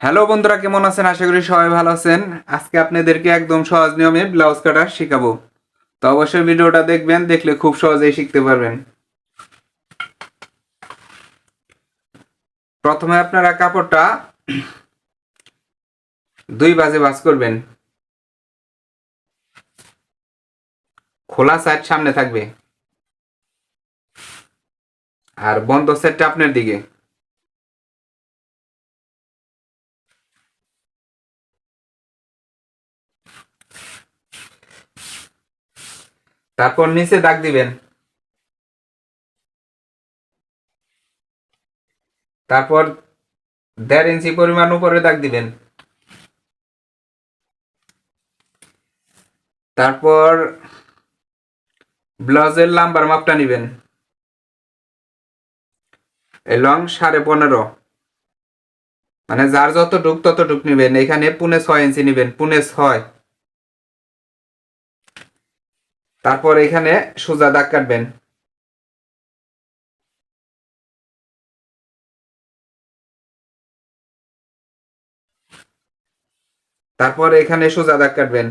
Hello বন্ধুরা, কেমন আছেন? আশা করি সবাই ভালো আছেন। আজকে আপনাদেরকে একদম সহজ নিয়মে ব্লাউজ কাটা শেখাবো। তো অবশ্যই ভিডিওটা দেখবেন, দেখলে খুব সহজেই শিখতে পারবেন। প্রথমে আপনারা কাপড়টা দুই বাজে বাজ করবেন। খোলা সাইড সামনে থাকবে। আর বন্ধ সাইডটা আপনার দিকে। তারপর নিচে দাগ দিবেন। তারপর দেড় ইঞ্চি পরিমাণ উপরে দাগ দিবেন। তারপর ব্লাউজের লাম্বার মাপটা নিবেন। লং সাড়ে পনেরো। মানে যার যতটুক ততটুক নিবেন। এখানে পুনে ছয় ইঞ্চি নিবেন। পুনে ছয়। তারপর এখানে সোজা দাগ কাটবেন। তারপর এখানে সোজা দাগ কাটবেন।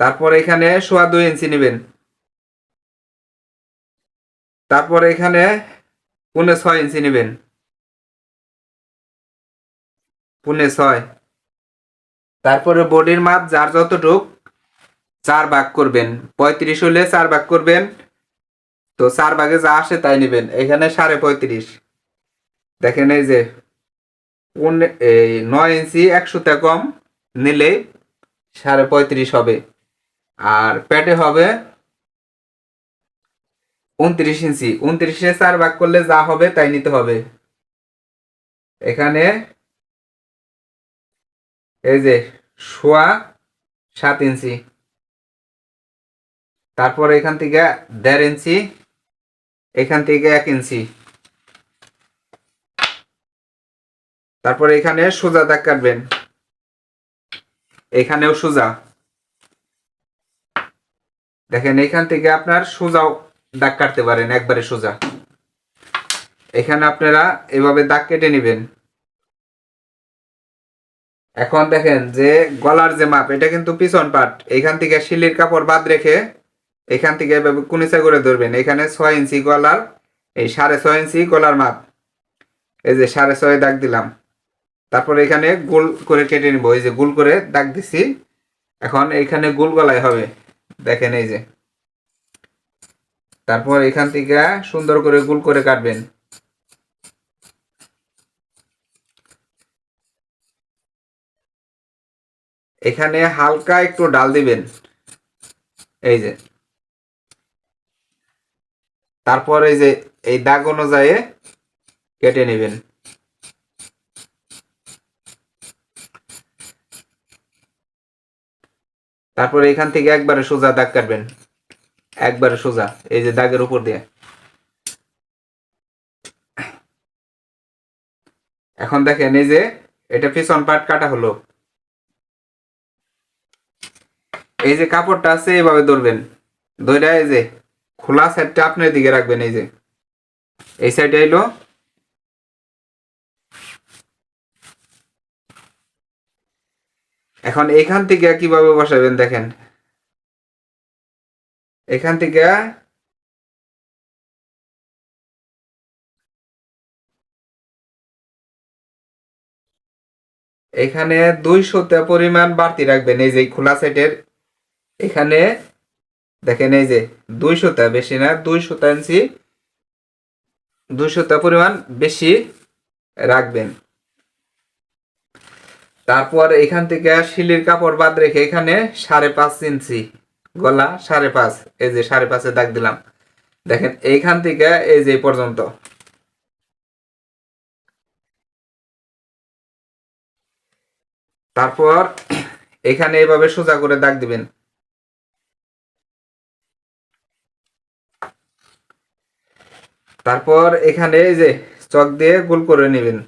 তারপর এখানে সোয়া দুই ইঞ্চি নেবেন। তারপর এখানে পুনে ছয় ইঞ্চি নেবেন। পুনে ছয়। তারপরে বডির মাপ যার যতটুক, চার ভাগ করবেন। পঁয়ত্রিশ হলে চার ভাগ করবেন। তো চার ভাগে যা আসে তাই নেবেন। এখানে সাড়ে পঁয়ত্রিশ। দেখেন এই যে নয় ইঞ্চি একশোতে কম নিলে সাড়ে পঁয়ত্রিশ হবে। আর পেটে হবে উনত্রিশ ইঞ্চি। উনত্রিশে চার ভাগ করলে যা হবে তাই নিতে হবে। এখানে এই যে সোয়া সাত ইঞ্চি। তারপর এখান থেকে দেড় ইঞ্চি, এখান থেকে এক ইঞ্চি। তারপর এখানে সোজা দাগ কাটবেন। এখানেও সোজা। দেখেন, এখান থেকে আপনার সোজাও দাগ কাটতে পারেন, একবারে সোজা। এখানে আপনারা এভাবে দাগ কেটে নেবেন। এখন দেখেন যে গলার যে মাপ, এটা কিন্তু পিছন পাট। এখান থেকে শিলির কাপড় বাদ রেখে এখান থেকে এভাবে কুনিচা করে ধরবেন। এখানে ছয় ইঞ্চি গলার, এই সাড়ে ছয় ইঞ্চি গলার মাপ। এই যে সাড়ে ছয় দাগ দিলাম। তারপর এখানে গোল করে কেটে নিব। এই যে গোল করে দাগ দিছি। এখন এখানে গোল গলায় হবে। দেখেন এই যে। তারপর এখান থেকে সুন্দর করে গোল করে কাটবেন। এখানে হালকা একটু ডাল দিবেন। এই যে। তারপর এই যে, এই দাগ অনুযায়ী কেটে নেবেন। তারপর এখান থেকে একবারে সোজা দাগ কাটবেন। একবারে সোজা, এই যে দাগের উপর দিয়ে। এখন দেখেন এই যে, এটা পিছন পাট কাটা হলো। এই যে কাপড়টা আছে এইভাবে ধরবেন। ধরে এই যে খোলা সাইডটা আপনার দিকে রাখবেন, এই যে। এই সাইডে এলো এখন এখান থেকে কীভাবে বসাবেন দেখেন। এখান থেকে এখানে দুইশোটা পরিমাণ বাড়তি রাখবেন, এই যে খোলা সাইডের এখানে দেখেন এই যে দুই দুইশোটা বেশি না, দুই দুইশোটা ইঞ্চি দুইশোটা পরিমাণ বেশি রাখবেন। তারপর এখান থেকে শিলির কাপড় বাদ রেখে এখানে সাড়ে পাঁচ ইঞ্চি গলা, সাড়ে পাঁচ, এই যে সাড়ে পাঁচে দাগ দিলাম। দেখেন এইখান থেকে এই যে পর্যন্ত। তারপর এখানে এইভাবে সোজা করে দাগ দিবেন। তারপর এখানে এই যে চক দিয়ে গোল করে নেবেন।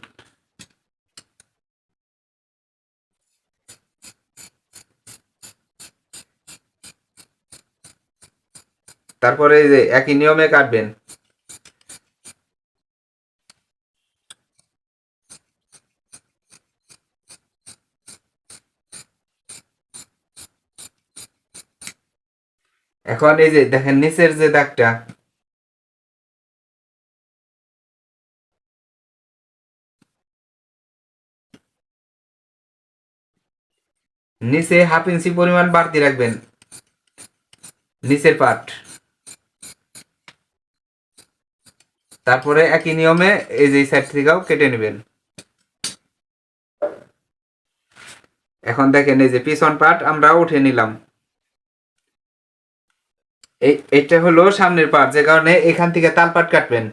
তারপরে এই যে একই নিয়মে কাটবেন। এখন এই যে দেখেন নিচের যে দাগটা নিচে হাফ ইঞ্চি পরিমাণ বাড়তি রাখবেন। নিচের পাট তারপরে একই নিয়মে এই যে সাইড থেকেও কেটে নেবেন। এখন দেখেন এই যে পিছন পাট আমরা উঠে নিলাম। এটা হলো সামনের পার্ট যে কারণে এখান থেকে তাল পাট কাটবেন।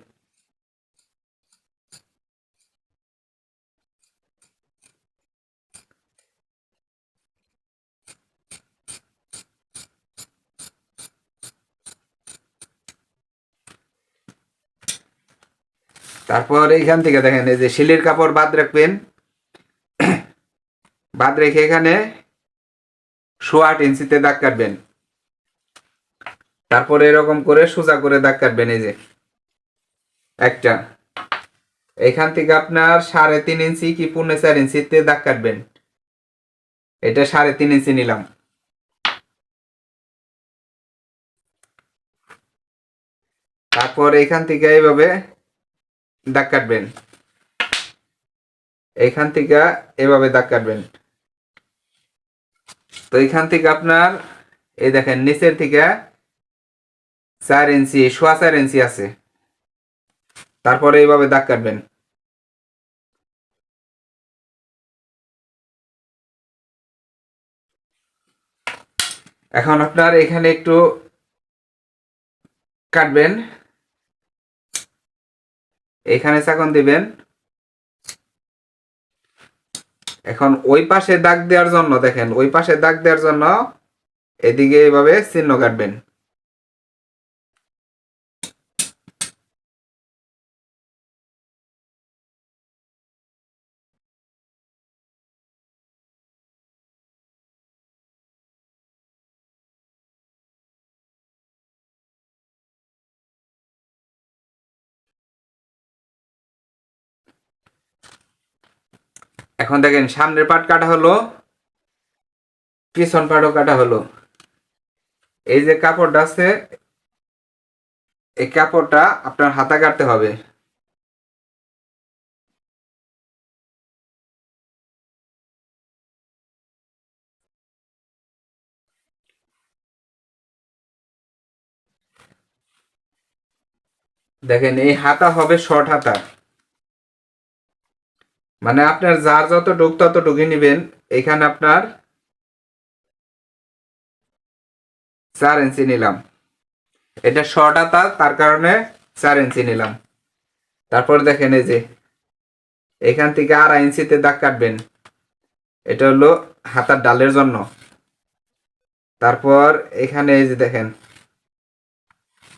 তারপর এইখান থেকে দেখেন, এই যে শিলির কাপড় বাদ রাখবেন। বাদ রেখে এখানে শো আট ইঞ্চিতে দাগ কাটবেন। তারপরে এরকম করে সোজা করে দাগ কাটবেন, এই যে। একটা। এখান থেকে আপনার সাড়ে তিন ইঞ্চি কি পৌনে চার ইঞ্চিতে দাগ কাটবেন। এটা সাড়ে তিন ইঞ্চি নিলাম। তারপর এখান থেকে এইভাবে দাগ কাটবেন। এইখান থেকে এভাবে দাগ কাটবেন। তো এখান থেকে আপনার, এই দেখেন, নিচের থেকে চার ইঞ্চি, সোয়া চার ইঞ্চি আছে। তারপরে এইভাবে দাগ কাটবেন। এখন আপনার এখানে একটু কাটবেন। এখানে চাকন দিবেন। এখন ওই পাশে দাগ দেওয়ার জন্য দেখেন, ওই পাশে দাগ দেওয়ার জন্য এদিকে এইভাবে চিহ্ন কাটবেন। এখন দেখেন, সামনের পাট কাটা হলো, পিছন পাটও কাটা হলো। এই যে কাপড়টা আছে, এই কাপড়টা আপনার হাতা কাটতে হবে। দেখেন, এই হাতা হবে শর্ট হাতা। মানে আপনার যার যতটুক ততটুকুই নেবেন। এখানে আপনার চার ইঞ্চি নিলাম। এটা শর্ট হাতা তার কারণে চার ইঞ্চি নিলাম। তারপর দেখেন এই যে, এখান থেকে আড়াই ইঞ্চিতে দাগ কাটবেন। এটা হলো হাতার ডালের জন্য। তারপর এখানে এই যে দেখেন,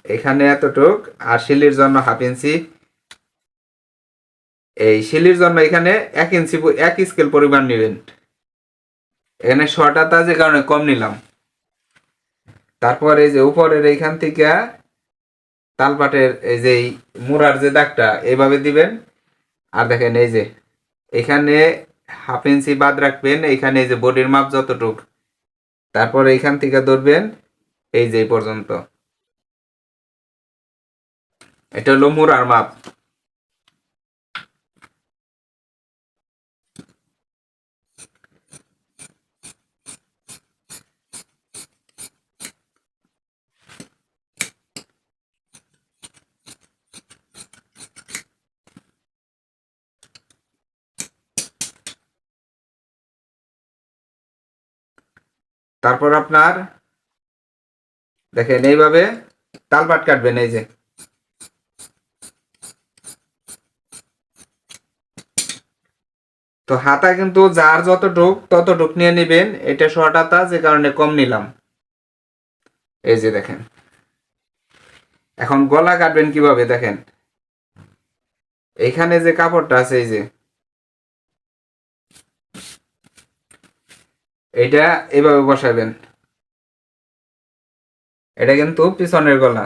এখানে এতটুক আর শিলির জন্য হাফ ইঞ্চি। এই শিলির জন্য এখানে এক ইঞ্চি এক স্কেল পরিমাণ নেবেন। এখানে শর্টাতা যে কারণে কম নিলাম। তারপর এই যে উপরের এইখান থেকে তালপাটের এই যে মুড়ার যে দাগটা, এইভাবে দিবেন। আর দেখেন এই যে, এখানে হাফ ইঞ্চি বাদ রাখবেন এইখানে এই যে বডির মাপ যতটুক। তারপর এইখান থেকে ধরবেন, এই যে পর্যন্ত। এটা হলো মুড়ার মাপ। তারপর আপনার, দেখেন এইভাবে তালপাট কাটবেন, এই যে। তো হাতা কিন্তু যার যতটুক, ততটুক নিয়ে নেবেন, এটা শর্ট হাতা যে কারণে কম নিলাম। এই যে দেখেন। এখন গলা কাটবেন কীভাবে, দেখেন। এইখানে যে কাপড়টা আছে, এই যে। এটা এভাবে বসাবেন। এটা কিন্তু পিছনের গলা।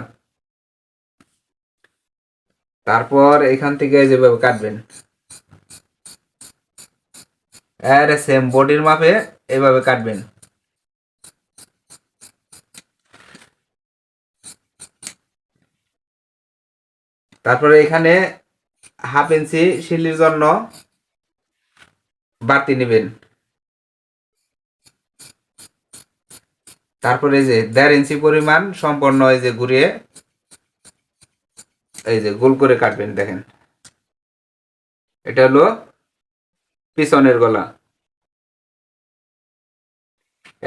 তারপর এখান থেকে যেভাবে কাটবেন। আর সেম বডির মাপে এভাবে কাটবেন। তারপরে এখানে হাফ ইঞ্চি শিলির জন্য বাড়তি নেবেন। তারপরে এই যে দেড় ইঞ্চি পরিমাণ সম্পন্ন এই যে ঘুরিয়ে এই যে গোল করে কাটবেন, দেখেন। এটা হলো পিছনের গলা।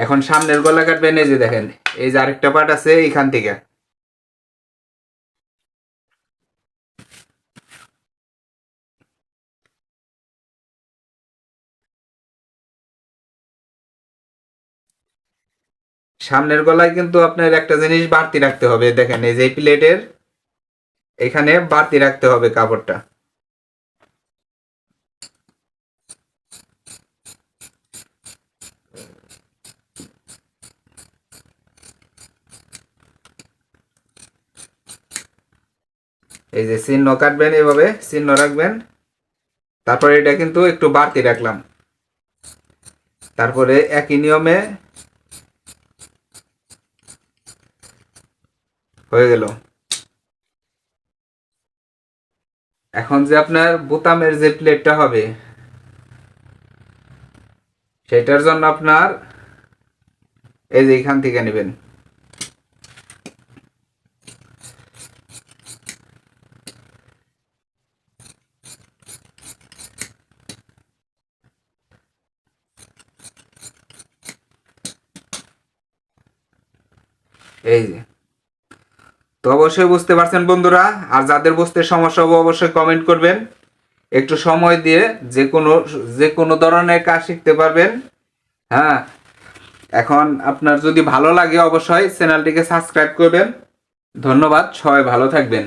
এখন সামনের গলা কাটবেন, এই যে দেখেন, এই যে আরেকটা পার্ট আছে এইখান থেকে। সামনের গলায় কিন্তু আপনার একটা জিনিস বাড়তি রাখতে হবে। দেখেন, এই যে প্লেটের এখানে বাড়তি রাখতে হবে কাপড়টা। এই যে চিহ্ন কাটবেন, এভাবে চিহ্ন রাখবেন। তারপরে এটা কিন্তু একটু বাড়তি রাখলাম। তারপরে একই নিয়মে হয়ে গেল। এখন যে আপনার বোতামের যে প্লেটটা হবে, সেটার জন্য আপনার এই যে এখান থেকে নেবেন। এই যে। তো অবশ্যই বুঝতে পারছেন বন্ধুরা, আর যাদের বুঝতে সমস্যা হবে অবশ্যই কমেন্ট করবেন। একটু সময় দিয়ে যে কোনো যে কোনো ধরনের কাজ শিখতে পারবেন। হ্যাঁ এখন আপনার যদি ভালো লাগে অবশ্যই চ্যানেলটিকে সাবস্ক্রাইব করবেন। ধন্যবাদ, সবাই ভালো থাকবেন।